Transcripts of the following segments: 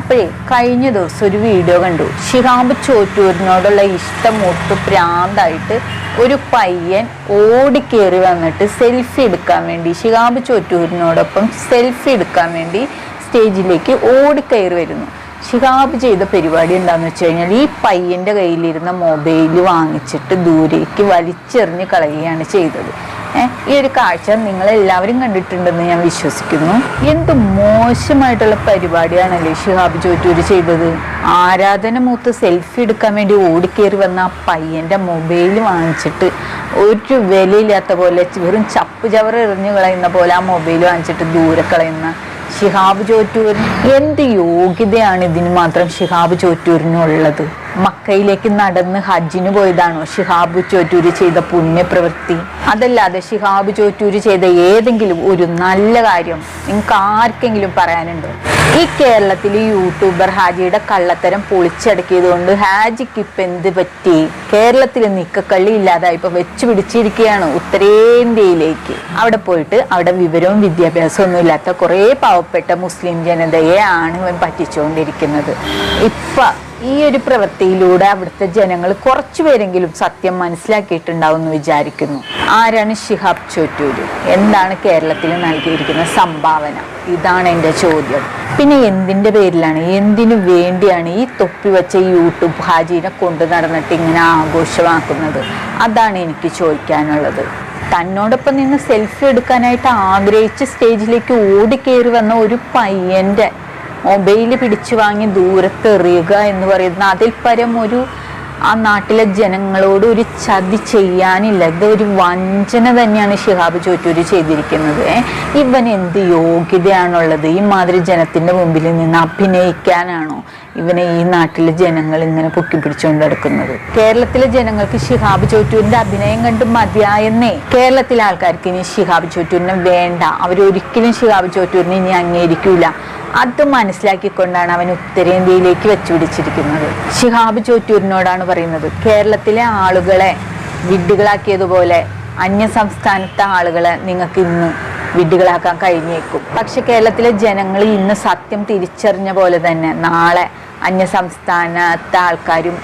അപ്പോഴേ കഴിഞ്ഞ ദിവസം ഒരു വീഡിയോ കണ്ടു. ശിഹാബ് ചോറ്റൂരിനോടുള്ള ഇഷ്ടം ഒട്ടു പ്രാന്തായിട്ട് ഒരു പയ്യൻ ഓടിക്കേറി വന്നിട്ട് സെൽഫി എടുക്കാൻ വേണ്ടി ശിഹാബ് ചോറ്റൂരിനോടൊപ്പം സെൽഫി എടുക്കാൻ വേണ്ടി സ്റ്റേജിലേക്ക് ഓടിക്കയറി വരുന്നു. ശിഹാബ് ചെയ്ത പരിപാടി എന്താണെന്ന് വെച്ച് കഴിഞ്ഞാൽ ഈ പയ്യന്റെ കയ്യിലിരുന്ന മൊബൈൽ വാങ്ങിച്ചിട്ട് ദൂരേക്ക് വലിച്ചെറിഞ്ഞ് കളയുകയാണ് ചെയ്തത്. ഈ ഒരു കാഴ്ച നിങ്ങൾ എല്ലാവരും കണ്ടിട്ടുണ്ടെന്ന് ഞാൻ വിശ്വസിക്കുന്നു. എന്ത് മോശമായിട്ടുള്ള പരിപാടിയാണല്ലേ ഷിഹാബ് ചോറ്റൂര് ചെയ്തത്? ആരാധന മൂത്ത് സെൽഫി എടുക്കാൻ വേണ്ടി ഓടിക്കേറി വന്ന ആ പയ്യന്റെ മൊബൈൽ വാങ്ങിച്ചിട്ട് ഒരു വിലയില്ലാത്ത പോലെ വെറും ചപ്പ് ചവറ് എറിഞ്ഞു കളയുന്ന പോലെ ആ മൊബൈൽ വാങ്ങിച്ചിട്ട് ദൂരെ കളയുന്ന ഷിഹാബ് ചോറ്റൂരിന്. എന്ത് യോഗ്യതയാണ് ഇതിന് മാത്രം ഷിഹാബ് ചോറ്റൂരിനുള്ളത്? മക്കയിലേക്ക് നടന്ന് ഹജ്ജിന് പോയതാണോ ഷിഹാബ് ചോറ്റൂര് ചെയ്ത പുണ്യപ്രവൃത്തി? അതല്ലാതെ ഷിഹാബ് ചോറ്റൂര് ചെയ്ത ഏതെങ്കിലും ഒരു നല്ല കാര്യം നിങ്ങൾക്ക് ആർക്കെങ്കിലും പറയാനുണ്ടോ? ഈ കേരളത്തിൽ യൂട്യൂബർ ഹാജിയുടെ കള്ളത്തരം പൊളിച്ചടക്കിയത് കൊണ്ട് ഹാജിക്ക് ഇപ്പം എന്ത് പറ്റി? കേരളത്തിൽ നിക്കക്കള്ളി ഇല്ലാതായി ഇപ്പൊ വെച്ച് പിടിച്ചിരിക്കുകയാണ് ഉത്തരേന്ത്യയിലേക്ക്. അവിടെ പോയിട്ട് അവിടെ വിവരവും വിദ്യാഭ്യാസവും ഒന്നും ഇല്ലാത്ത കുറേ പാവപ്പെട്ട മുസ്ലിം ജനതയെ ആണ് ഇവൻ പറ്റിച്ചുകൊണ്ടിരിക്കുന്നത്. ഇപ്പൊ ഈ ഒരു പ്രവൃത്തിയിലൂടെ അവിടുത്തെ ജനങ്ങൾ കുറച്ചു പേരെങ്കിലും സത്യം മനസ്സിലാക്കിയിട്ടുണ്ടാവും എന്ന് വിചാരിക്കുന്നു. ആരാണ് ഷിഹാബ് ചോറ്റൂര്? എന്താണ് കേരളത്തിൽ നൽകിയിരിക്കുന്ന സംഭാവന? ഇതാണ് എന്റെ ചോദ്യം. പിന്നെ എന്തിന്റെ പേരിലാണ്? എന്തിനു വേണ്ടിയാണ് ഈ തൊപ്പി വെച്ച യൂട്യൂബ് ഹാജീനെ കൊണ്ടു നടന്നിട്ട് ഇങ്ങനെ ആഘോഷമാക്കുന്നത്? അതാണ് എനിക്ക് ചോദിക്കാനുള്ളത്. തന്നോടൊപ്പം നിന്ന് സെൽഫി എടുക്കാനായിട്ട് ആഗ്രഹിച്ച് സ്റ്റേജിലേക്ക് ഓടിക്കേറി വന്ന ഒരു പയ്യന്റെ മൊബൈൽ പിടിച്ചു വാങ്ങി ദൂരത്തെറിയുക എന്ന് പറയുന്ന അതിൽ പരം ഒരു ആ നാട്ടിലെ ജനങ്ങളോട് ഒരു ചതി ചെയ്യാനില്ല. ഇത് ഒരു വഞ്ചന തന്നെയാണ് ഷിഹാബ് ചോറ്റൂര് ചെയ്തിരിക്കുന്നത്. ഇവൻ എന്ത് യോഗ്യതയാണുള്ളത്? ഈ മാതിരി ജനത്തിന്റെ മുമ്പിൽ നിന്ന് അഭിനയിക്കാനാണോ ഇവനെ ഈ നാട്ടിലെ ജനങ്ങൾ ഇങ്ങനെ പൊക്കി പിടിച്ചുകൊണ്ട് നടക്കുന്നത്? കേരളത്തിലെ ജനങ്ങൾക്ക് ഷിഹാബ് ചോറ്റൂരിന്റെ അഭിനയം കണ്ട് മതിയായെന്നേ. കേരളത്തിലെ ആൾക്കാർക്ക് ഇനി ഷിഹാബ് ചോറ്റൂരിനെ വേണ്ട. അവരൊരിക്കലും ഷിഹാബ് ചോറ്റൂരിനെ ഇനി അംഗീകരിക്കൂല. അത് മനസ്സിലാക്കിക്കൊണ്ടാണ് അവൻ ഉത്തരേന്ത്യയിലേക്ക് വെച്ചുപിടിച്ചിരിക്കുന്നത്. ഷിഹാബ് ചോറ്റൂരിനോടാണ് പറയുന്നത് കേരളത്തിലെ ആളുകളെ വിഡ്ഢികളാക്കിയതുപോലെ അന്യ സംസ്ഥാനത്തെ ആളുകളെ നിങ്ങൾക്ക് ഇന്ന് വിഡ്ഢികളാക്കാൻ കഴിഞ്ഞേക്കും. പക്ഷെ കേരളത്തിലെ ജനങ്ങൾ ഇന്ന് സത്യം തിരിച്ചറിഞ്ഞ പോലെ തന്നെ നാളെ അന്യ സംസ്ഥാനത്തെ ആൾക്കാരും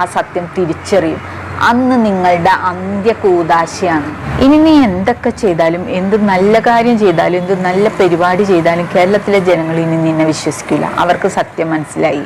ആ സത്യം തിരിച്ചറിയും. അന്ന് നിങ്ങളുടെ അന്ത്യ കൂതാശയാണ് ഇനി നീ എന്തൊക്കെ ചെയ്താലും എന്ത് നല്ല കാര്യം ചെയ്താലും എന്ത് നല്ല പരിപാടി ചെയ്താലും കേരളത്തിലെ ജനങ്ങൾ ഇനി നിന്നെ വിശ്വസിക്കില്ല അവർക്ക് സത്യം മനസ്സിലായി.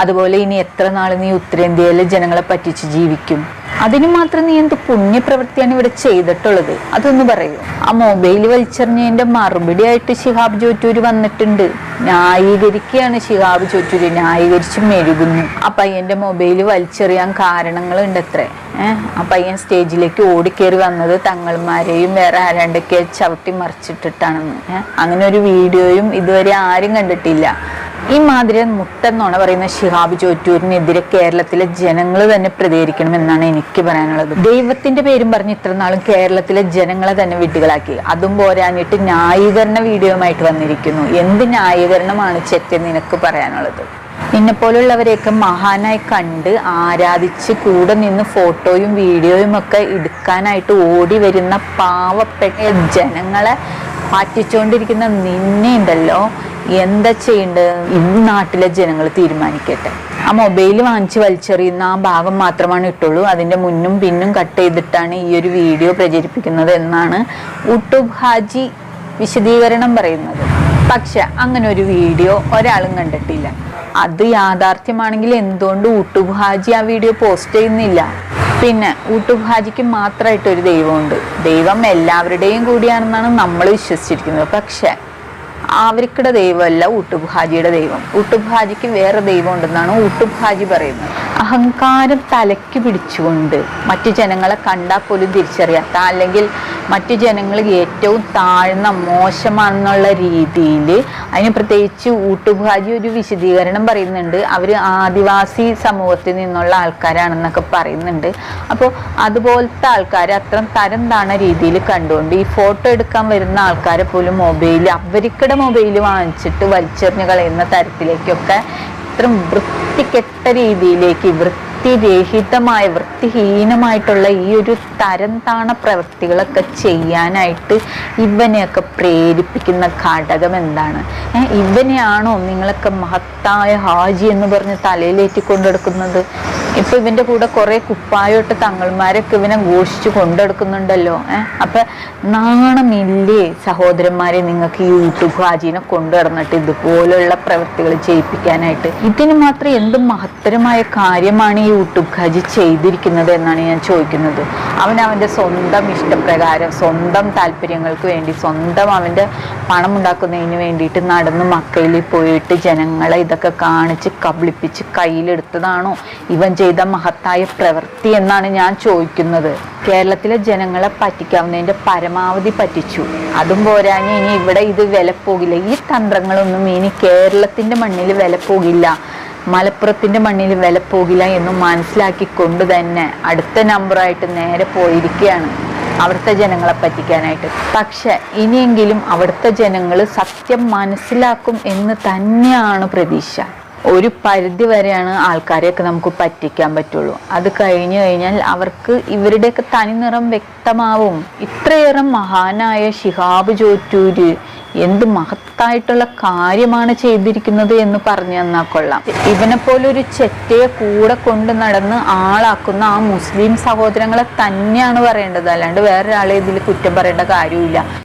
അതുപോലെ ഇനി എത്ര നാൾ നീ ഉത്തരേന്ത്യയിലെ ജനങ്ങളെ പറ്റിച്ച് ജീവിക്കും? അതിന് മാത്രം നീ എന്ത് പുണ്യപ്രവൃത്തിയാണ് ഇവിടെ ചെയ്തിട്ടുള്ളത്? അതൊന്ന് പറയൂ. ആ മൊബൈൽ വലിച്ചെറിഞ്ഞതിന്റെ മറുപടി ആയിട്ട് ശിഹാബ് ജോറ്റൂര് വന്നിട്ടുണ്ട്. ന്യായീകരിക്കുകയാണ് ശിഹാബ് ജോറ്റൂര്. ന്യായീകരിച്ച് മെഴുകുന്നു. ആ പയ്യന്റെ മൊബൈൽ വലിച്ചെറിയാൻ കാരണങ്ങളുണ്ട് അത്രേ. ഏഹ് ആ പയ്യൻ സ്റ്റേജിലേക്ക് ഓടിക്കേറി വന്നത് തങ്ങൾമാരെയും വേറെ ആരാണ്ടൊക്കെ ചവിട്ടി മറിച്ചിട്ടിട്ടാണെന്ന്. അങ്ങനെ ഒരു വീഡിയോയും ഇതുവരെ ആരും കണ്ടിട്ടില്ല. ഈ മാതിരി മുട്ടെന്നാണ് പറയുന്ന ഷിഹാബ് ചോറ്റൂരിനെതിരെ കേരളത്തിലെ ജനങ്ങൾ തന്നെ പ്രതികരിക്കണം എന്നാണ് എനിക്ക് പറയാനുള്ളത്. ദൈവത്തിന്റെ പേരും പറഞ്ഞ് ഇത്ര നാളും കേരളത്തിലെ ജനങ്ങളെ തന്നെ വിട്ടുകളാക്കി അതും പോരാഞ്ഞിട്ട് ന്യായീകരണ വീഡിയോയുമായിട്ട് വന്നിരിക്കുന്നു. എന്ത് ന്യായീകരണമാണ് ചെറ്റ് നിനക്ക് പറയാനുള്ളത്? നിന്നെ പോലുള്ളവരെയൊക്കെ മഹാനായി കണ്ട് ആരാധിച്ച് കൂടെ നിന്ന് ഫോട്ടോയും വീഡിയോയും ഒക്കെ എടുക്കാനായിട്ട് ഓടി വരുന്ന പാവപ്പെട്ട ജനങ്ങളെ പറ്റിച്ചുകൊണ്ടിരിക്കുന്ന നിന്നെ ഉണ്ടല്ലോ എന്താ ചെയ്യേണ്ടത് ഈ നാട്ടിലെ ജനങ്ങൾ തീരുമാനിക്കട്ടെ. ആ മൊബൈൽ വാങ്ങിച്ച് വലിച്ചെറിയുന്ന ആ ഭാഗം മാത്രമാണ് ഇട്ടുള്ളൂ. അതിന്റെ മുന്നും പിന്നും കട്ട് ചെയ്തിട്ടാണ് ഈ ഒരു വീഡിയോ പ്രചരിപ്പിക്കുന്നത് എന്നാണ് ഉട്ടുബ് ഹാജി വിശദീകരണം പറയുന്നത്. പക്ഷെ അങ്ങനെ ഒരു വീഡിയോ ഒരാളും കണ്ടിട്ടില്ല. അത് യാഥാർത്ഥ്യമാണെങ്കിൽ എന്തുകൊണ്ട് ഊട്ടുബ് ഹാജി ആ വീഡിയോ പോസ്റ്റ് ചെയ്യുന്നില്ല? പിന്നെ ഊട്ടുബ് ഹാജിക്ക് മാത്രമായിട്ട് ഒരു ദൈവമുണ്ട്. ദൈവം എല്ലാവരുടെയും കൂടിയാണെന്നാണ് നമ്മൾ വിശ്വസിച്ചിരിക്കുന്നത്. പക്ഷെ അവർക്കുടെ ദൈവമല്ല ഊട്ടുബ് ഹാജിയുടെ ദൈവം. ഊട്ടുബ് ഹാജിക്ക് വേറെ ദൈവം ഉണ്ടെന്നാണ് ഊട്ടുബ് പറയുന്നത്. അഹങ്കാരം തലയ്ക്ക് പിടിച്ചുകൊണ്ട് മറ്റു ജനങ്ങളെ കണ്ടാൽ പോലും തിരിച്ചറിയാത്ത അല്ലെങ്കിൽ മറ്റു ജനങ്ങൾ ഏറ്റവും താഴ്ന്ന മോശമാണെന്നുള്ള രീതിയിൽ അതിന് പ്രത്യേകിച്ച് ഊട്ടുഭാജി ഒരു വിശദീകരണം പറയുന്നുണ്ട്. അവർ ആദിവാസി സമൂഹത്തിൽ നിന്നുള്ള ആൾക്കാരാണെന്നൊക്കെ പറയുന്നുണ്ട്. അപ്പോൾ അതുപോലത്തെ ആൾക്കാർ അത്ര തരം താണ രീതിയിൽ കണ്ടുകൊണ്ട് ഈ ഫോട്ടോ എടുക്കാൻ വരുന്ന ആൾക്കാരെ പോലും മൊബൈൽ അവർക്കിടെ മൊബൈൽ വാങ്ങിച്ചിട്ട് വലിച്ചെറിഞ്ഞ് കളയുന്ന തരത്തിലേക്കൊക്കെ ഇത്രയും വൃത്തികെട്ട രീതിയിലേക്ക് വൃത്തി വൃത്തിരഹിതമായ വൃത്തിഹീനമായിട്ടുള്ള ഈ ഒരു തരം താണ പ്രവൃത്തികളൊക്കെ ചെയ്യാനായിട്ട് ഇവനെയൊക്കെ പ്രേരിപ്പിക്കുന്ന ഘടകം എന്താണ്? ഇവനെയാണോ നിങ്ങളൊക്കെ മഹത്തായ ഹാജി എന്ന് പറഞ്ഞ് തലയിലേറ്റി കൊണ്ടെടുക്കുന്നത് ഇപ്പൊ ഇവന്റെ കൂടെ കുറെ കുപ്പായോട്ട് തങ്ങൾമാരൊക്കെ ഇവനെ ഘോഷിച്ചു കൊണ്ടെടുക്കുന്നുണ്ടല്ലോ ഏഹ് അപ്പൊ നാണമില്ലേ സഹോദരന്മാരെ നിങ്ങൾക്ക് ഈ ഹാജീനെ കൊണ്ടുനടന്നിട്ട് ഇതുപോലുള്ള പ്രവൃത്തികൾ ചെയ്യിപ്പിക്കാനായിട്ട്? ഇതിന് മാത്രം എന്ത് മഹത്തരമായ കാര്യമാണ് ഈ യൂട്യൂബ് ഹാജി ചെയ്തിരിക്കുന്നത് എന്നാണ് ഞാൻ ചോദിക്കുന്നത്. അവൻ അവന്റെ സ്വന്തം ഇഷ്ടപ്രകാരം സ്വന്തം താല്പര്യങ്ങൾക്ക് വേണ്ടി സ്വന്തം അവന്റെ പണം ഉണ്ടാക്കുന്നതിന് വേണ്ടിയിട്ട് നടന്ന് മക്കയിൽ പോയിട്ട് ജനങ്ങളെ ഇതൊക്കെ കാണിച്ച് കബളിപ്പിച്ച് കയ്യിലെടുത്തതാണോ ഇവൻ ചെയ്ത മഹത്തായ പ്രവൃത്തി എന്നാണ് ഞാൻ ചോദിക്കുന്നത്. കേരളത്തിലെ ജനങ്ങളെ പറ്റിക്കാവുന്നതിന്റെ പരമാവധി പറ്റിച്ചു. അതും പോരാഞ്ഞ് ഇനി ഇവിടെ ഇത് വില പോകില്ല. ഈ തന്ത്രങ്ങളൊന്നും ഇനി കേരളത്തിന്റെ മണ്ണിൽ വില പോകില്ല. മലപ്പുറത്തിന്റെ മണ്ണിൽ വില പോകില്ല എന്ന് മനസ്സിലാക്കിക്കൊണ്ട് തന്നെ അടുത്ത നമ്പറായിട്ട് നേരെ പോയിരിക്കുകയാണ് അവിടുത്തെ ജനങ്ങളെ പറ്റിക്കാനായിട്ട്. പക്ഷെ ഇനിയെങ്കിലും അവിടുത്തെ ജനങ്ങൾ സത്യം മനസ്സിലാക്കും എന്ന് തന്നെയാണ് പ്രതീക്ഷ. ഒരു പരിധി വരെയാണ് ആൾക്കാരെയൊക്കെ നമുക്ക് പറ്റിക്കാൻ പറ്റുള്ളൂ. അത് കഴിഞ്ഞു കഴിഞ്ഞാൽ അവർക്ക് ഇവരുടെയൊക്കെ തനിനിറം വ്യക്തമാവും. ഇത്രയേറെ മഹാനായ ഷിഹാബ് ചോറ്റൂര് എന്ത് മഹത്തായിട്ടുള്ള കാര്യമാണ് ചെയ്തിരിക്കുന്നത് എന്ന് പറഞ്ഞു തന്നാൽ കൊള്ളാം. ഇവനെ പോലെ ഒരു ചെറ്റയെ കൂടെ കൊണ്ട് നടന്ന് ആളാക്കുന്ന ആ മുസ്ലിം സഹോദരങ്ങളെ തന്നെയാണ് പറയേണ്ടത്. അല്ലാണ്ട് വേറൊരാളെ ഇതിൽ കുറ്റം പറയേണ്ട കാര്യമില്ല